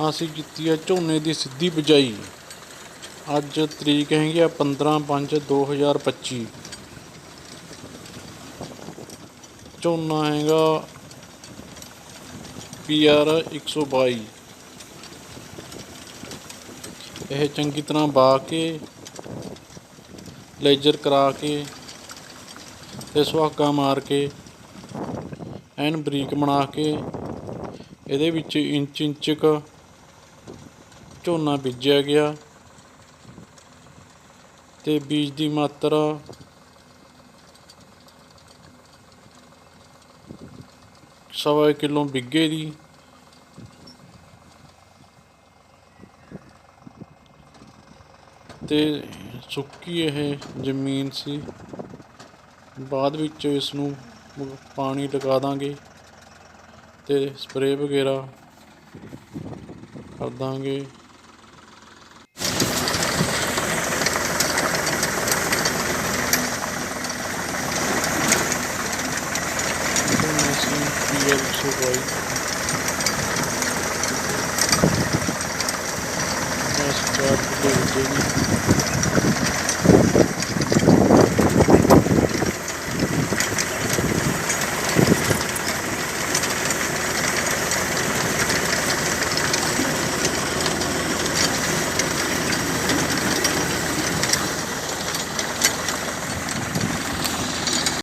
ਅਸੀਂ ਕੀਤੀ ਹੈ ਝੋਨੇ ਦੀ ਸਿੱਧੀ ਬਿਜਾਈ ਅੱਜ ਤਰੀਕ ਹੈਗੀ ਆ 15 5 2025 ਝੋਨਾ ਹੈਗਾ ਪੀਆਰ 122 ਇਹ ਚੰਗੀ ਤਰ੍ਹਾਂ ਬਾ ਕੇ, ਲੇਜ਼ਰ ਕਰਾ ਕੇ ਤੇ ਸੁਹਾਗਾ ਮਾਰ ਕੇ, ਐਨ ਬਰੀਕ ਬਣਾ ਕੇ, ਇਹਦੇ ਵਿੱਚ ਇੰਚ ਇੰਚ ਕ ਝੋਨਾ ਬੀਜਿਆ ਗਿਆ ਤੇ ਬੀਜ ਦੀ ਮਾਤਰਾ ਸਵਾ ਕਿਲੋ ਬਿੱਗੇ ਦੀ। ਤੇ ਸੁੱਕੀ ਇਹ ਜ਼ਮੀਨ ਸੀ। ਬਾਅਦ ਵਿੱਚ ਇਸ ਨੂੰ ਪਾਣੀ ਲਗਾ ਦਾਂਗੇ ਤੇ ਸਪਰੇਅ ਵਗੈਰਾ ਕਰ ਦਾਂਗੇ ਝੋਨਾ ਅਸੀਂ ਪੀਐਲ 122 ਦਸ ਚਾਰ ਕਿਲੋ ਉੱਤੇ ਨੇ